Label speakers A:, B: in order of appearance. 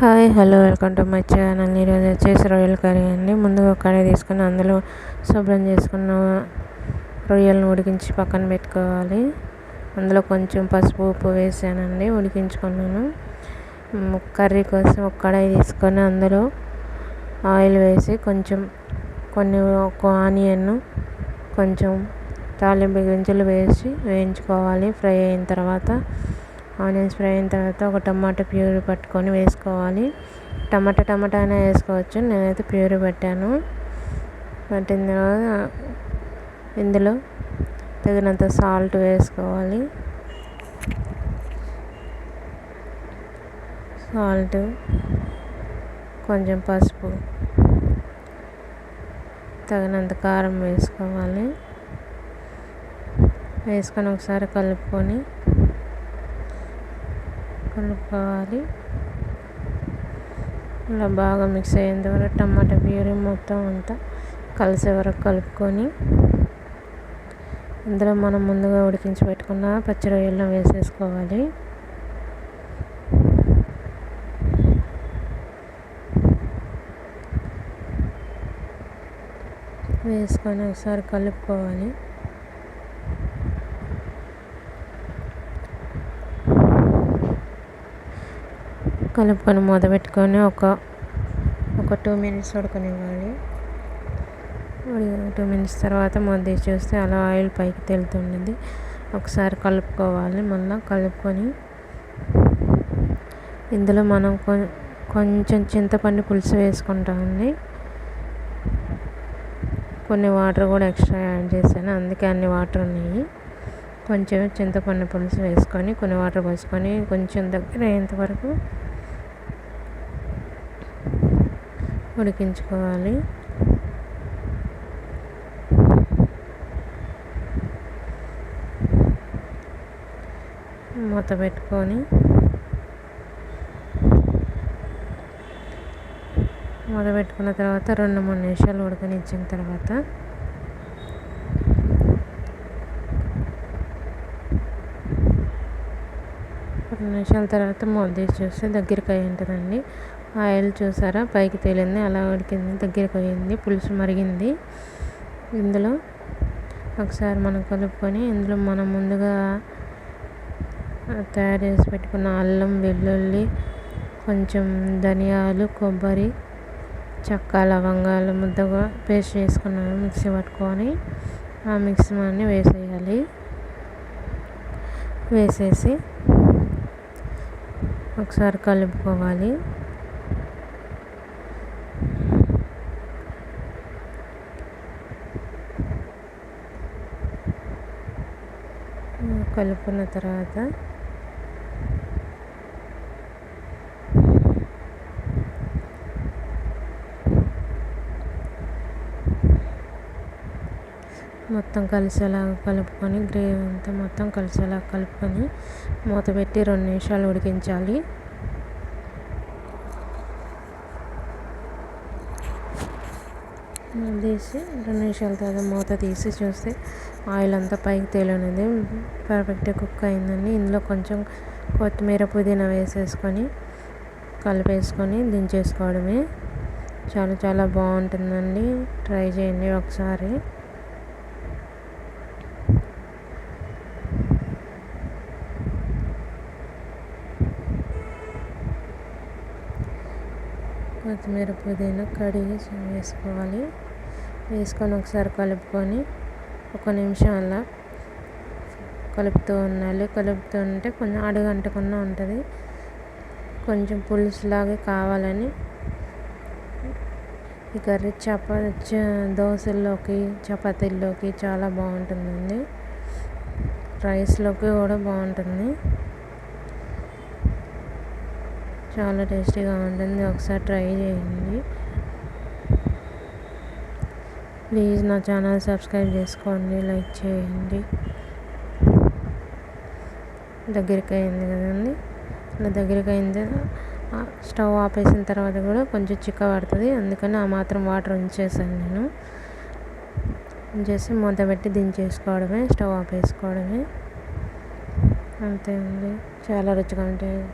A: Hi hello welcome to my channel. ఈరోజు వచ్చేసి రొయ్యల కర్రీ అండి. ముందుగా ఒక కర్రీ తీసుకుని అందులో శుభ్రం చేసుకున్న రొయ్యలను ఉడికించి పక్కన పెట్టుకోవాలి. అందులో కొంచెం పసుపు ఉప్పు వేసానండి ఉడికించుకున్నాను. కర్రీ కోసం ఒక కడాయి తీసుకొని అందులో ఆయిల్ వేసి కొంచెం కొన్ని ఒక ఆనియన్ కొంచెం తాలింపు గింజలు వేసి వేయించుకోవాలి. ఫ్రై అయిన తర్వాత ఆనియన్స్ ఫ్రై అయిన తర్వాత ఒక టమాటా ప్యూరీ పట్టుకొని వేసుకోవాలి. టమాటా టమాటా అయినా వేసుకోవచ్చు. నేనైతే ప్యూరీ పెట్టాను. పట్టిన తర్వాత ఇందులో తగినంత సాల్ట్ వేసుకోవాలి. సాల్ట్ కొంచెం పసుపు తగినంత కారం వేసుకోవాలి. వేసుకొని ఒకసారి కలుపుకొని కలుపుకోవాలి. ఇలా బాగా మిక్స్ అయ్యేంత వరకు టమాటా ప్యూరీ మొత్తం అంతా కలిసే వరకు కలుపుకొని ఇందులో మనం ముందుగా ఉడికించి పెట్టుకున్న పచ్చి రొయ్యలను వేసేసుకోవాలి. వేసుకొని ఒకసారి కలుపుకోవాలి. కలుపుకొని మూత పెట్టుకొని ఒక ఒక టూ మినిట్స్ ఉడకనివ్వాలి. టూ మినిట్స్ తర్వాత మూత తీసి చూస్తే అలా ఆయిల్ పైకి తేలుతుండేది ఒకసారి కలుపుకోవాలి మళ్ళీ కలుపుకొని. ఇందులో మనం కొ- కొంచెం చింతపండు పులుసు వేసుకుంటామండి. కొన్ని వాటర్ కూడా ఎక్స్ట్రా యాడ్ చేశాను. అందుకే అన్ని వాటర్ ఉన్నాయి. కొంచెం చింతపండు పులుసు వేసుకొని కొన్ని వాటర్ పోసుకొని కొంచెం దగ్గర అయ్యేంత వరకు ఉడికించుకోవాలి. మూత పెట్టుకొని మూత పెట్టుకున్న తర్వాత రెండు మూడు నిమిషాలు ఉడకనిచ్చిన తర్వాత రెండు నిమిషాల తర్వాత మూత తీసి చూస్తే దగ్గరికి అయి ఉంటుందండి. ఆయిల్ చూసారా? పైకి తేలింది అలా ఉడికింది దగ్గరికి పోయింది పులుసు మరిగింది. ఇందులో ఒకసారి మనం కలుపుకొని ఇందులో మనం ముందుగా తయారు చేసి పెట్టుకున్న అల్లం వెల్లుల్లి కొంచెం ధనియాలు కొబ్బరి చెక్క లవంగాలు ముద్దగా పేస్ట్ చేసుకున్నాను మిక్సీ పట్టుకొని ఆ మిక్సీ వేసేయాలి. వేసేసి ఒకసారి కలుపుకోవాలి. కలుపుకున్న తర్వాత మొత్తం కలిసేలాగా కలుపుకొని గ్రేవీ అంతా మొత్తం కలిసేలా కలుపుకొని మూత పెట్టి రెండు నిమిషాలు ఉడికించాలి. తీసి రెండు నిమిషాల తర్వాత మూత తీసి చూస్తే ఆయిల్ అంతా పైకి తేలినది. పర్ఫెక్ట్గా కుక్ అయిందండి. ఇందులో కొంచెం కొత్తిమీర పుదీనా వేసేసుకొని కలిపేసుకొని దించేసుకోవడమే. చాలా చాలా బాగుంటుందండి. ట్రై చేయండి ఒకసారి. కొత్తిమీర పుదీనా కడిగి వేసుకోవాలి. వేసుకొని ఒకసారి కలుపుకొని ఒక నిమిషం అలా కలుపుతూ ఉండాలి. కలుపుతూ ఉంటే కొంచెం అడుగంటకుండా ఉంటుంది. కొంచెం పులుసులాగా కావాలని ఈ కర్రీ చపా దోశల్లోకి చపాతీల్లోకి చాలా బాగుంటుందండి. రైస్లోకి కూడా బాగుంటుంది. చాలా టేస్టీగా ఉంటుంది. ఒకసారి ట్రై చేయండి. ప్లీజ్ నా ఛానల్ సబ్స్క్రైబ్ చేసుకోండి. లైక్ చేయండి. దగ్గరికి అయింది కదండి. ఇలా దగ్గరికి అయింది స్టవ్ ఆపేసిన తర్వాత కూడా కొంచెం చిక్క పడుతుంది. అందుకని ఆ మాత్రం వాటర్ ఉంచేసాను నేను. ఉంచేసి మూత పెట్టి దించేసుకోవడమే స్టవ్ ఆపేసుకోవడమే. అంతే అండి. చాలా రుచిగా ఉంటాయి.